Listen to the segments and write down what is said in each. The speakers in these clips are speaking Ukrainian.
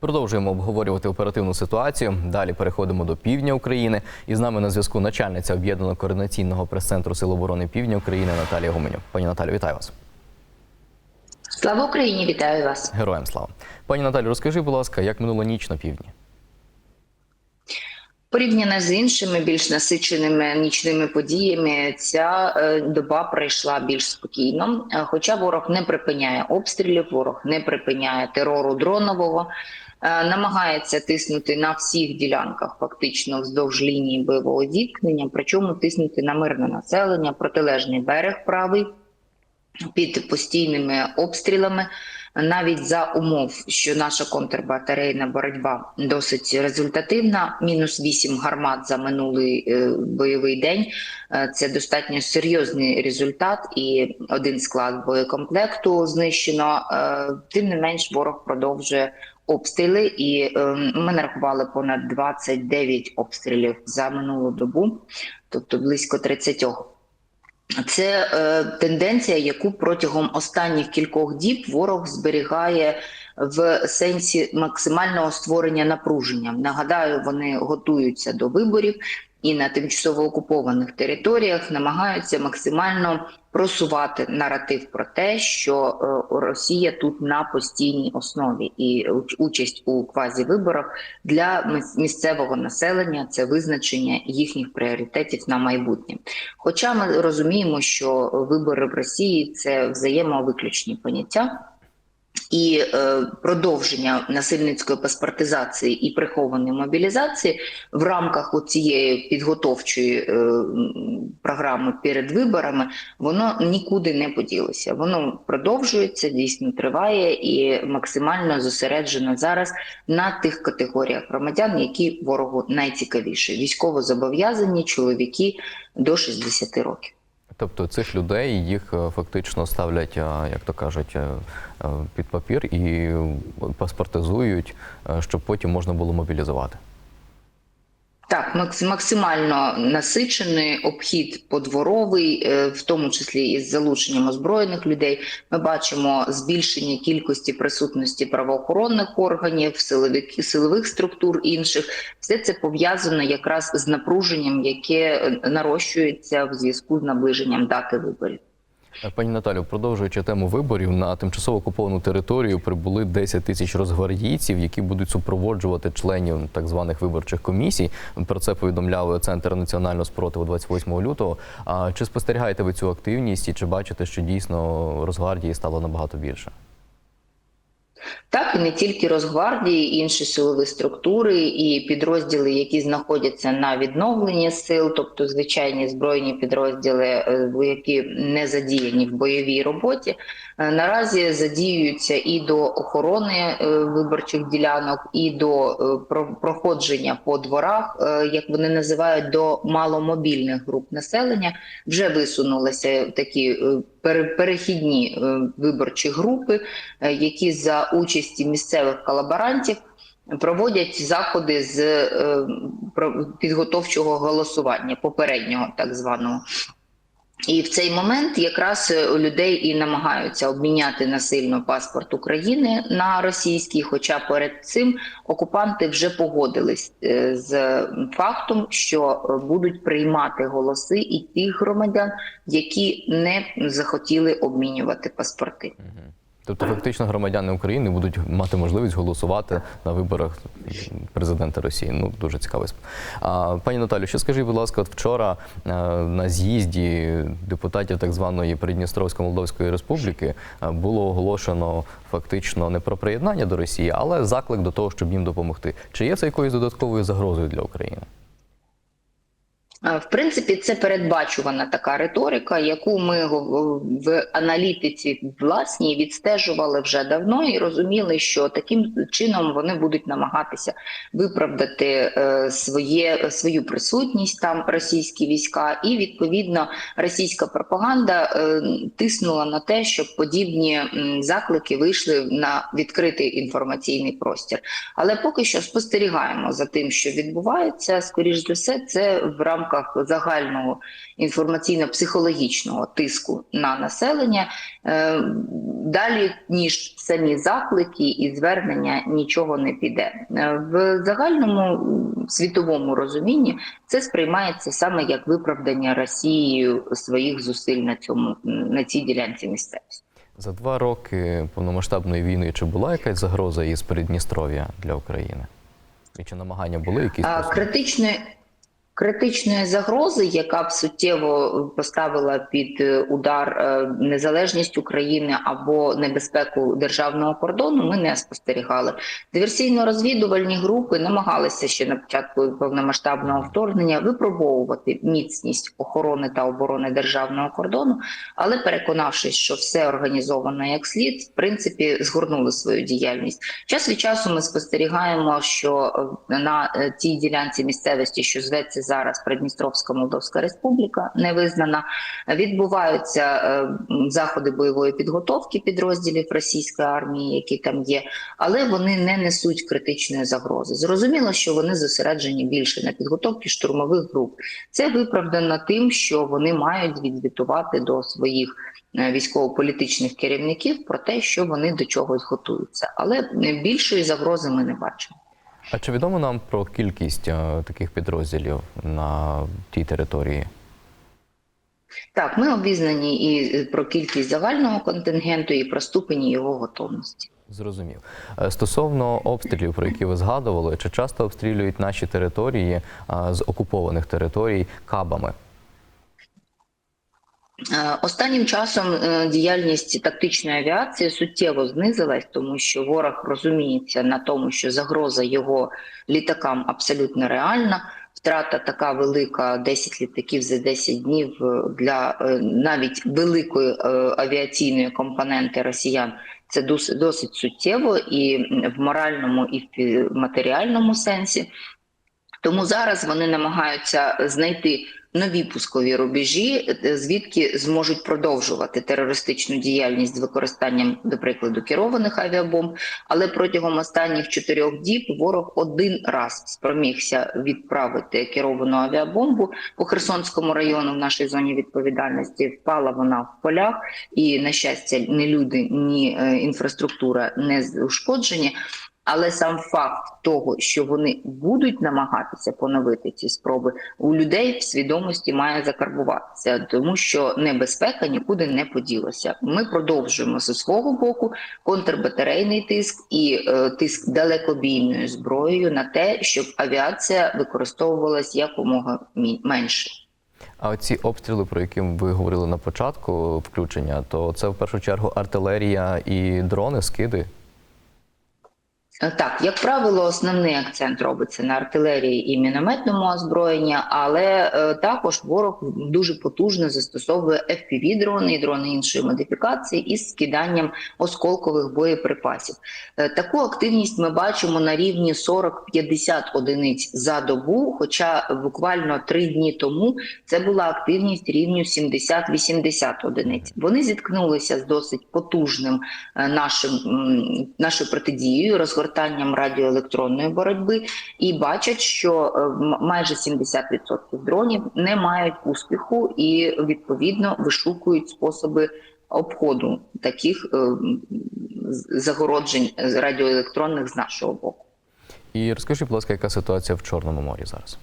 Продовжуємо обговорювати оперативну ситуацію. Далі переходимо до півдня України. І з нами на зв'язку начальниця об'єднаного координаційного прес-центру Сил оборони Півдня України Наталія Гуменюк. Пані Наталі, вітаю вас. Слава Україні, вітаю вас. Героям слава. Пані Наталі, розкажи, будь ласка, як минула ніч на півдні? Порівняно з іншими більш насиченими нічними подіями, ця е, доба пройшла більш спокійно. Е, Хоча ворог не припиняє обстрілів, ворог не припиняє терору дронового, намагається тиснути на всіх ділянках, фактично вздовж лінії бойового зіткнення, причому тиснути на мирне населення, протилежний берег правий під постійними обстрілами. Навіть за умов, що наша контрбатарейна боротьба досить результативна, мінус 8 гармат за минулий е, бойовий день. Е, Це достатньо серйозний результат, і один склад боєкомплекту знищено. Е, Тим не менш, ворог продовжує обстріли, і е, ми нарахували понад 29 обстрілів за минулу добу, тобто близько 30. Це е, тенденція, яку протягом останніх кількох діб ворог зберігає в сенсі максимального створення напруження. Нагадаю, вони готуються до виборів і на тимчасово окупованих територіях намагаються максимально просувати наратив про те, що е, Росія тут на постійній основі, і участь у квазівиборах для місцевого населення це визначення їхніх пріоритетів на майбутнє. Хоча ми розуміємо, що вибори в Росії це взаємовиключні поняття. І е, продовження насильницької паспортизації і прихованої мобілізації в рамках цієї підготовчої е, програми перед виборами воно нікуди не поділося. Воно продовжується, дійсно триває і максимально зосереджено зараз на тих категоріях громадян, які ворогу найцікавіші: військово зобов'язані чоловіки до 60 років. Тобто цих людей їх е, фактично ставлять, е, як то кажуть, е, під папір і паспортизують, щоб потім можна було мобілізувати. Так, макс- максимально насичений обхід подворовий, е, в тому числі із залученням озброєних людей. Ми бачимо збільшення кількості присутності правоохоронних органів, силовик, силових структур інших. Все це пов'язано якраз з напруженням, яке нарощується в зв'язку з наближенням дати виборів. Пані Наталю, продовжуючи тему виборів, на тимчасово окуповану територію прибули 10 тисяч розгвардійців, які будуть супроводжувати членів так званих виборчих комісій. Про це повідомляли Центр національного спротиву 28 лютого. А чи спостерігаєте ви цю активність і чи бачите, що дійсно Росгвардії стало набагато більше? Так, і не тільки Росгвардії, інші силові структури і підрозділи, які знаходяться на відновленні сил, тобто звичайні збройні підрозділи, е, які не задіяні в бойовій роботі, е, наразі задіюються і до охорони е, виборчих ділянок, і до проходження по дворах, як вони називають, до маломобільних груп населення. Вже висунулися такі перехідні е, виборчі групи, е, які за участі місцевих колаборантів проводять заходи з е, підготовчого голосування, попереднього так званого. І в цей момент якраз е, людей і намагаються обміняти насильно паспорт України на російський. Хоча перед цим окупанти вже погодились е, з фактом, що будуть приймати голоси і тих громадян, які не захотіли обмінювати паспорти. Тобто, фактично, громадяни України будуть мати можливість голосувати на виборах президента Росії. Ну дуже цікаво. А, пані Наталю, ще скажіть, будь ласка, от вчора е, на з'їзді депутатів так званої Придністровської Молдовської Республіки е, було оголошено фактично не про приєднання до Росії, але заклик до того, щоб їм допомогти. Чи є це якоюсь додатковою загрозою для України? В принципі, це передбачувана така риторика, яку ми в аналітиці власній відстежували вже давно і розуміли, що таким чином вони будуть намагатися виправдати е, своє свою присутність там російські війська, і відповідно російська пропаганда е, тиснула на те, щоб подібні заклики вийшли на відкритий інформаційний простір. Але поки що спостерігаємо за тим, що відбувається. Скоріш за все, це в рамках рамках загального інформаційно-психологічного тиску на населення. Е, Далі ніж самі заклики і звернення нічого не піде. Е, В загальному світовому розумінні це сприймається саме як виправдання Росією своїх зусиль на цьому на цій ділянці місцевості. За два роки повномасштабної війни чи була якась загроза із Придністров'я для України? І чи намагання були якісь? Посилити? Критичної, загрози, яка б суттєво поставила під е, удар е, незалежність України або небезпеку державного кордону, ми не спостерігали. Диверсійно-розвідувальні групи намагалися ще на початку повномасштабного вторгнення випробовувати міцність охорони та оборони державного кордону, але переконавшись, що все організовано як слід, в принципі, згорнули свою діяльність. Час від часу ми спостерігаємо, що е, на тій ділянці місцевості, що зветься зараз Придністровська Молдовська Республіка, не визнана, відбуваються е, заходи бойової підготовки підрозділів російської армії, які там є, але вони не несуть критичної загрози. Зрозуміло, що вони зосереджені більше на підготовці штурмових груп. Це виправдано тим, що вони мають відзвітувати до своїх е, військово-політичних керівників про те, що вони до чогось готуються. Але е, більшої загрози ми не бачимо. А чи відомо нам про кількість е, таких підрозділів на тій території? Так, ми обізнані і е, про кількість загального контингенту, і про ступені його готовності. Зрозумів. Е, Стосовно обстрілів, про які ви згадували, чи часто обстрілюють наші території а, з окупованих територій кабами? Е, Останнім часом е, діяльність тактичної авіації суттєво знизилась, тому що ворог розуміється на тому, що загроза його літакам абсолютно реальна. Втрата така велика 10 літаків за 10 днів е, для навіть великої авіаційної компоненти росіян. Це досить суттєво і в моральному, і в матеріальному сенсі. Тому зараз вони намагаються знайти нові пускові рубежі, е, звідки зможуть продовжувати терористичну діяльність з використанням, до прикладу, керованих авіабомб. Але протягом останніх чотирьох діб ворог один раз спромігся відправити керовану авіабомбу по Херсонському району в нашій зоні відповідальності. Впала вона в полях, і на щастя, ні люди, ні е, інфраструктура не ушкоджені. Але сам факт того, що вони будуть намагатися поновити ці спроби, у людей в свідомості має закарбуватися, тому що небезпека нікуди не поділася. Ми продовжуємо зі свого боку контрбатарейний тиск і е, тиск далекобійною зброєю на те, щоб авіація використовувалась якомога менше. А оці обстріли, про які ви говорили на початку включення, то це в першу чергу артилерія і дрони, скиди. Е, Так, як правило, основний акцент робиться на артилерії і мінометному озброєнні, але е, також ворог дуже потужно застосовує fpv дрони і дрони іншої модифікації із скиданням осколкових боєприпасів. Е, таку активність ми бачимо на рівні 40-50 одиниць за добу. Хоча буквально три дні тому це була активність рівню 70-80 одиниць. Вони зіткнулися з досить потужним нашим нашою протидією, розгортанням радіоелектронної боротьби, і бачать, що е, майже 70% дронів не мають успіху і відповідно вишукують способи обходу таких е, загороджень е, радіоелектронних з нашого боку. І розкажіть, будь ласка, яка ситуація в Чорному морі зараз?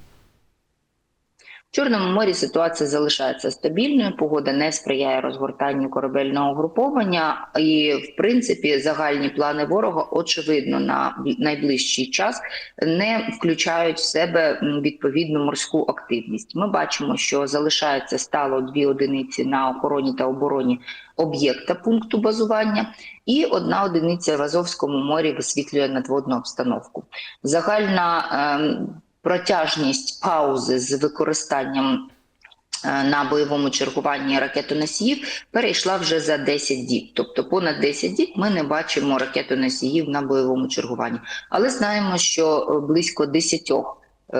Чорному морі ситуація залишається стабільною. Погода не сприяє розгортанню корабельного угруповання, і в принципі загальні плани ворога очевидно на найближчий час не включають в себе відповідну морську активність. Ми бачимо, що залишається стало дві одиниці на охороні та обороні об'єкта пункту базування, і одна одиниця в Азовському морі висвітлює надводну обстановку. Загальна ем, протяжність паузи з використанням е, на бойовому чергуванні ракетоносіїв перейшла вже за 10 діб. Тобто понад 10 діб ми не бачимо ракетоносіїв на бойовому чергуванні. Але знаємо, що е, близько 10 е,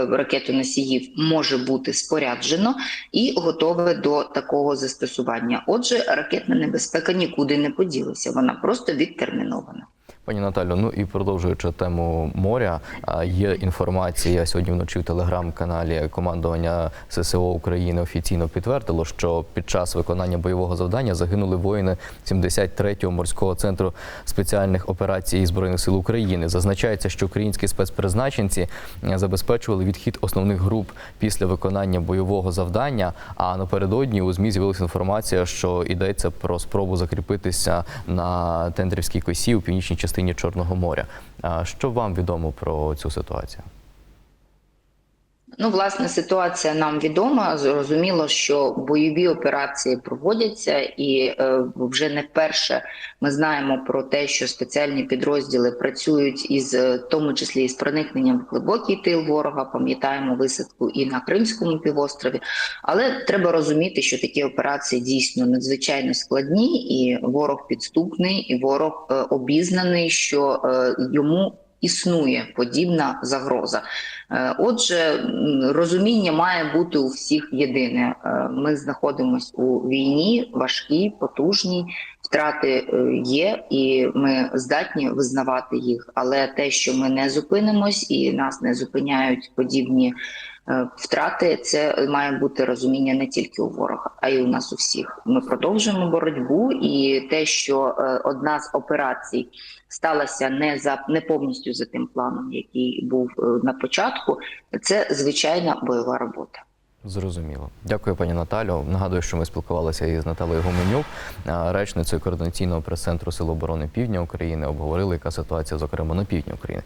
ракетоносіїв може бути споряджено і готове до такого застосування. Отже, ракетна небезпека нікуди не поділася, вона просто відтермінована. Пані Наталю, ну і продовжуючи тему моря, є інформація сьогодні вночі в телеграм-каналі командування ССО України офіційно підтвердило, що під час виконання бойового завдання загинули воїни 73-го морського центру спеціальних операцій збройних сил України. Зазначається, що українські спецпризначенці е, забезпечували відхід основних груп після виконання бойового завдання. А напередодні у змі з'явилася інформація, що йдеться про спробу закріпитися на тендрівській косі у північній частині Чорного моря. Що вам відомо про цю ситуацію? Ну, власне, ситуація нам відома. Зрозуміло, що бойові операції проводяться, і е, вже не вперше ми знаємо про те, що спеціальні підрозділи працюють із, е, тому числі із проникненням в глибокий тил ворога. Пам'ятаємо висадку і на Кримському півострові. Але треба розуміти, що такі операції дійсно надзвичайно складні, і ворог підступний, і ворог е, обізнаний, що е, йому існує подібна загроза. Е, Отже, розуміння має бути у всіх єдине. Е, Ми знаходимося у війні, важкій, потужній. Втрати е, є, і ми здатні визнавати їх. Але те, що ми не зупинимось і нас не зупиняють подібні втрати, це має бути розуміння не тільки у ворога, а й у нас у всіх. Ми продовжуємо боротьбу, і те, що е, одна з операцій сталася не за не повністю за тим планом, який був е, на початку, це звичайна бойова робота. Зрозуміло. Дякую, пані Наталю. Нагадую, що ми спілкувалися із Наталею Гуменюк, речницею координаційного прес-центру Сил оборони Півдня України. Обговорили, яка ситуація, зокрема, на півдні України.